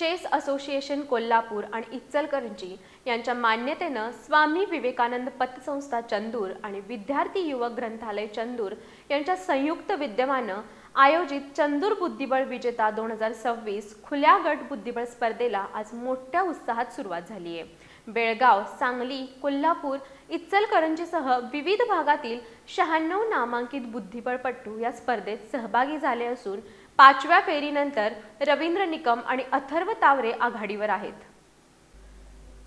Chess association Kolhapur आणि इचलकरंजी यांच्या मान्यतेनं स्वामी विवेकानंद पतसंस्था चंदूर आणि विद्यार्थी युवक ग्रंथालय चंदूर यांच्या संयुक्त विद्यमानं आयोजित चंदूर बुद्धिबळ विजेता दोन हजार सव्वीस खुल्या गट बुद्धिबळ स्पर्धेला आज मोठ्या उत्साहात सुरुवात झाली आहे बेळगाव सांगली कोल्हापूर इचलकरंजीसह विविध भागातील शहाण्णव नामांकित बुद्धिबळपटू या स्पर्धेत सहभागी झाले असून पाचव्या फेरीनंतर रवींद्र निकम आणि अथर्व तावरे आघाडीवर आहेत.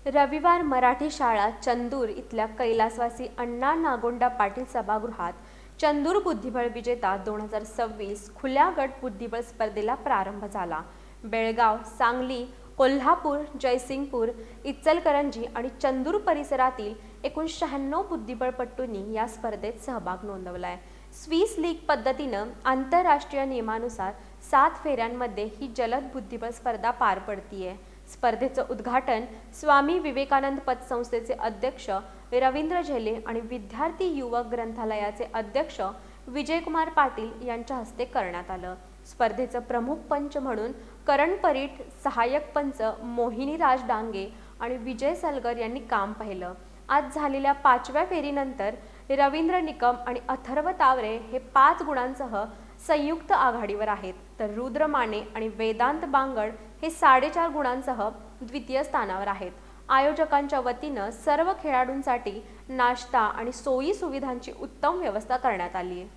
रविवार मराठी शाळा चंदूर इथल्या कैलासवासी अण्णा नागोंडा पाटील सभागृहात चंदूर बुद्धिबळ विजेता दोन हजार सव्वीस खुल्या गट बुद्धिबळ स्पर्धेला प्रारंभ झाला. बेळगाव सांगली कोल्हापूर जयसिंगपूर इचलकरंजी आणि चंदूर परिसरातील एकूण शहाण्णव बुद्धिबळपटूंनी या स्पर्धेत सहभाग नोंदवला आहे स्विस लीग पद्धतीनं आंतरराष्ट्रीय नियमानुसार सात फेऱ्यांमध्ये ही जलद बुद्धिबळ स्पर्धा पार पडतीये. स्पर्धेचं उद्घाटन स्वामी विवेकानंद पतसंस्थेचे अध्यक्ष रवींद्र झेले आणि विद्यार्थी युवक ग्रंथालयाचे अध्यक्ष विजयकुमार पाटील यांच्या हस्ते करण्यात आलं. स्पर्धेचं प्रमुख पंच म्हणून करण परीट सहाय्यक पंच मोहिनी राज डांगे आणि विजय सलगर यांनी काम पाहिलं. आज झालेल्या पाचव्या फेरीनंतर रवींद्र निकम आणि अथर्व तावरे हे पाच गुणांसह संयुक्त आघाडीवर आहेत. तर रुद्र माने आणि वेदांत बांगड हे साडेचार गुणांसह द्वितीय स्थानावर आहेत. आयोजकांच्या वतीनं सर्व खेळाडूंसाठी नाश्ता आणि सोयी सुविधांची उत्तम व्यवस्था करण्यात आली आहे